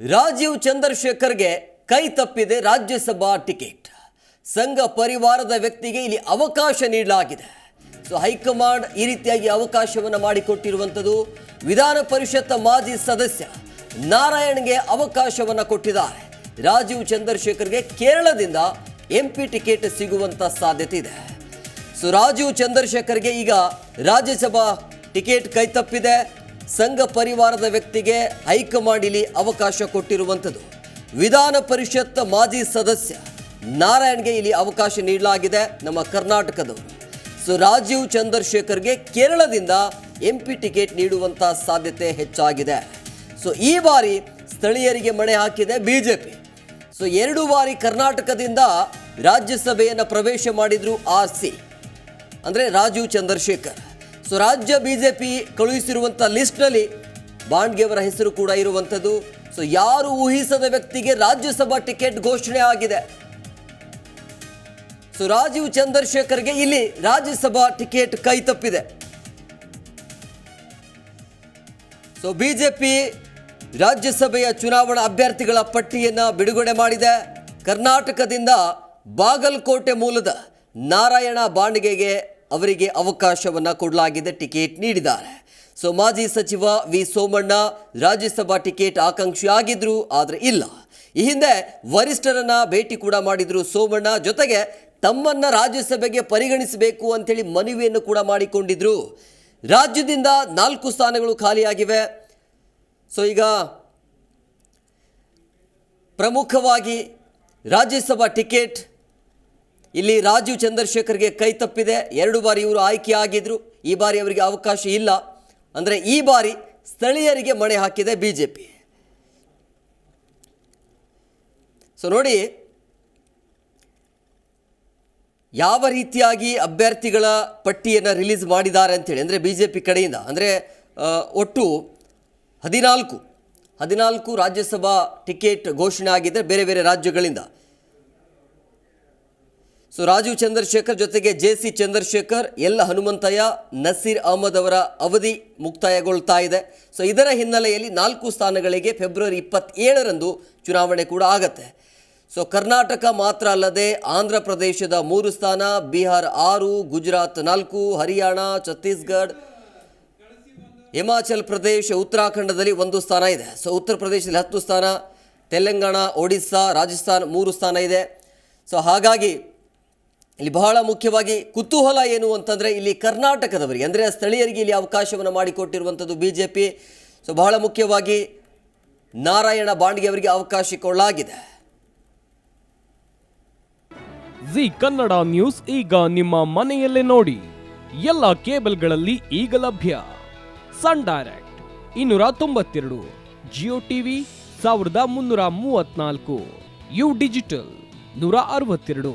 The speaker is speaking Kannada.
ರಾಜೀವ್ ಚಂದ್ರಶೇಖರ್ಗೆ ಕೈ ತಪ್ಪಿದೆ ರಾಜ್ಯಸಭಾ ಟಿಕೆಟ್. ಸಂಘ ಪರಿವಾರದ ವ್ಯಕ್ತಿಗೆ ಇಲ್ಲಿ ಅವಕಾಶ ನೀಡಲಾಗಿದೆ. ಸೊ ಹೈಕಮಾಂಡ್ ಈ ರೀತಿಯಾಗಿ ಅವಕಾಶವನ್ನು ಮಾಡಿಕೊಟ್ಟಿರುವಂಥದ್ದು ವಿಧಾನ ಪರಿಷತ್ ಮಾಜಿ ಸದಸ್ಯ ನಾರಾಯಣ್ಗೆ ಅವಕಾಶವನ್ನು ಕೊಟ್ಟಿದ್ದಾರೆ. ರಾಜೀವ್ ಚಂದ್ರಶೇಖರ್ಗೆ ಕೇರಳದಿಂದ ಎಂ ಪಿ ಟಿಕೆಟ್ ಸಿಗುವಂಥ ಸಾಧ್ಯತೆ ಇದೆ. ಸೊ ರಾಜೀವ್ ಚಂದ್ರಶೇಖರ್ಗೆ ಈಗ ರಾಜ್ಯಸಭಾ ಟಿಕೆಟ್ ಕೈತಪ್ಪಿದೆ ಸಂಘ ಪರಿವಾರದ ವ್ಯಕ್ತಿಗೆ ಹೈಕಮಾಂಡ್ ಇಲ್ಲಿ ಅವಕಾಶ ಕೊಟ್ಟಿರುವಂಥದ್ದು. ವಿಧಾನ ಪರಿಷತ್ ಮಾಜಿ ಸದಸ್ಯ ನಾರಾಯಣ್ಗೆ ಇಲ್ಲಿ ಅವಕಾಶ ನೀಡಲಾಗಿದೆ ನಮ್ಮ ಕರ್ನಾಟಕದವರು. ಸೊ ರಾಜೀವ್ ಚಂದ್ರಶೇಖರ್ಗೆ ಕೇರಳದಿಂದ ಎಂ ಪಿ ಟಿಕೆಟ್ ನೀಡುವಂಥ ಸಾಧ್ಯತೆ ಹೆಚ್ಚಾಗಿದೆ. ಸೊ ಈ ಬಾರಿ ಸ್ಥಳೀಯರಿಗೆ ಮಣೆ ಹಾಕಿದೆ ಬಿಜೆಪಿ. ಸೊ ಎರಡು ಬಾರಿ ಕರ್ನಾಟಕದಿಂದ ರಾಜ್ಯಸಭೆಯನ್ನು ಪ್ರವೇಶ ಮಾಡಿದ್ರು ಆರ್ ಸಿ. ಅಂದರೆ ರಾಜೀವ್ ಚಂದ್ರಶೇಖರ್. ಸೊ ರಾಜ್ಯ ಬಿ ಜೆ ಪಿ ಕಳುಹಿಸಿರುವಂಥ ಲಿಸ್ಟ್ನಲ್ಲಿ ಬಾಂಡ್ಗೆಯವರ ಹೆಸರು ಕೂಡ ಇರುವಂಥದ್ದು. ಸೊ ಯಾರು ಊಹಿಸದ ವ್ಯಕ್ತಿಗೆ ರಾಜ್ಯಸಭಾ ಟಿಕೆಟ್ ಘೋಷಣೆ ಆಗಿದೆ. ಸೊ ರಾಜೀವ್ ಚಂದ್ರಶೇಖರ್ಗೆ ಇಲ್ಲಿ ರಾಜ್ಯಸಭಾ ಟಿಕೆಟ್ ಕೈ ತಪ್ಪಿದೆ. ಸೊ ಬಿಜೆಪಿ ರಾಜ್ಯಸಭೆಯ ಚುನಾವಣಾ ಅಭ್ಯರ್ಥಿಗಳ ಪಟ್ಟಿಯನ್ನು ಬಿಡುಗಡೆ ಮಾಡಿದೆ. ಕರ್ನಾಟಕದಿಂದ ಬಾಗಲಕೋಟೆ ಮೂಲದ ನಾರಾಯಣ ಬಾಂಡಿಗೆಗೆ ಅವರಿಗೆ ಅವಕಾಶವನ್ನು ಕೊಡಲಾಗಿದೆ ಟಿಕೆಟ್ ನೀಡಿದ್ದಾರೆ. ಸೊ ಮಾಜಿ ಸಚಿವ ವಿ ಸೋಮಣ್ಣ ರಾಜ್ಯಸಭಾ ಟಿಕೆಟ್ ಆಕಾಂಕ್ಷಿ ಆಗಿದ್ರು, ಆದರೆ ಇಲ್ಲ. ಈ ಹಿಂದೆ ವರಿಷ್ಠರನ್ನ ಭೇಟಿ ಕೂಡ ಮಾಡಿದ್ರು ಸೋಮಣ್ಣ. ಜೊತೆಗೆ ತಮ್ಮನ್ನ ರಾಜ್ಯಸಭೆಗೆ ಪರಿಗಣಿಸಬೇಕು ಅಂತೇಳಿ ಮನವಿಯನ್ನು ಕೂಡ ಮಾಡಿಕೊಂಡಿದ್ರು. ರಾಜ್ಯದಿಂದ ನಾಲ್ಕು ಸ್ಥಾನಗಳು ಖಾಲಿಯಾಗಿವೆ. ಸೊ ಈಗ ಪ್ರಮುಖವಾಗಿ ರಾಜ್ಯಸಭಾ ಟಿಕೆಟ್ ಇಲ್ಲಿ ರಾಜೀವ್ ಚಂದ್ರಶೇಖರ್ಗೆ ಕೈ ತಪ್ಪಿದೆ. ಎರಡು ಬಾರಿ ಇವರು ಆಯ್ಕೆ ಆಗಿದ್ರು. ಈ ಬಾರಿ ಅವರಿಗೆ ಅವಕಾಶ ಇಲ್ಲ. ಅಂದರೆ ಈ ಬಾರಿ ಸ್ಥಳೀಯರಿಗೆ ಮಣೆ ಹಾಕಿದೆ ಬಿ ಜೆ ಪಿ ಸೊ ನೋಡಿ, ಯಾವ ರೀತಿಯಾಗಿ ಅಭ್ಯರ್ಥಿಗಳ ಪಟ್ಟಿಯನ್ನು ರಿಲೀಸ್ ಮಾಡಿದ್ದಾರೆ ಅಂತೇಳಿ, ಅಂದರೆ ಬಿ ಜೆ ಪಿ ಕಡೆಯಿಂದ, ಅಂದರೆ ಒಟ್ಟು ಹದಿನಾಲ್ಕು ಹದಿನಾಲ್ಕು ರಾಜ್ಯಸಭಾ ಟಿಕೆಟ್ ಘೋಷಣೆ ಆಗಿದೆ ಬೇರೆ ಬೇರೆ ರಾಜ್ಯಗಳಿಂದ. ಸೊ ರಾಜೀವ್ ಚಂದ್ರಶೇಖರ್ ಜೊತೆಗೆ J C Chandrashekhar L Hanumanthaiah Naseer Ahmed ಅವರ ಅವಧಿ ಮುಕ್ತಾಯಗೊಳ್ತಾ ಇದೆ. ಸೊ ಇದರ ಹಿನ್ನೆಲೆಯಲ್ಲಿ ನಾಲ್ಕು ಸ್ಥಾನಗಳಿಗೆ ಫೆಬ್ರವರಿ ಇಪ್ಪತ್ತೇಳರಂದು ಚುನಾವಣೆ ಕೂಡ ಆಗತ್ತೆ. ಸೊ ಕರ್ನಾಟಕ ಮಾತ್ರ ಅಲ್ಲದೆ ಆಂಧ್ರ ಪ್ರದೇಶದ ಮೂರು ಸ್ಥಾನ, ಬಿಹಾರ್ ಆರು, ಗುಜರಾತ್ ನಾಲ್ಕು, ಹರಿಯಾಣ, ಛತ್ತೀಸ್ಗಢ, ಹಿಮಾಚಲ್ ಪ್ರದೇಶ, ಉತ್ತರಾಖಂಡದಲ್ಲಿ ಒಂದು ಸ್ಥಾನ ಇದೆ. ಸೊ ಉತ್ತರ ಪ್ರದೇಶದಲ್ಲಿ ಹತ್ತು ಸ್ಥಾನ, ತೆಲಂಗಾಣ, ಒಡಿಸ್ಸಾ, ರಾಜಸ್ಥಾನ್ ಮೂರು ಸ್ಥಾನ ಇದೆ. ಸೊ ಹಾಗಾಗಿ ಇಲ್ಲಿ ಬಹಳ ಮುಖ್ಯವಾಗಿ ಕುತೂಹಲ ಏನು ಅಂತಂದರೆ ಇಲ್ಲಿ ಕರ್ನಾಟಕದವರಿಗೆ, ಅಂದರೆ ಸ್ಥಳೀಯರಿಗೆ ಇಲ್ಲಿ ಅವಕಾಶವನ್ನು ಮಾಡಿಕೊಟ್ಟಿರುವಂಥದ್ದು ಬಿ ಜೆ ಪಿ ಸೊ ಬಹಳ ಮುಖ್ಯವಾಗಿ ನಾರಾಯಣ ಬಾಂಡ್ಗೆ ಅವರಿಗೆ ಅವಕಾಶ ಕೊಡಲಾಗಿದೆ. ಜಿ ಕನ್ನಡ ನ್ಯೂಸ್ ಈಗ ನಿಮ್ಮ ಮನೆಯಲ್ಲೇ ನೋಡಿ. ಎಲ್ಲ ಕೇಬಲ್ಗಳಲ್ಲಿ ಈಗ ಲಭ್ಯ. ಸನ್ ಡೈರೆಕ್ಟ್ ಇನ್ನೂರ ತೊಂಬತ್ತೆರಡು ಜಿಯೋ ಟಿವಿ ಸಾವಿರದ ಮುನ್ನೂರ ಮೂವತ್ನಾಲ್ಕು ಯು ಡಿಜಿಟಲ್ ನೂರ ಅರವತ್ತೆರಡು.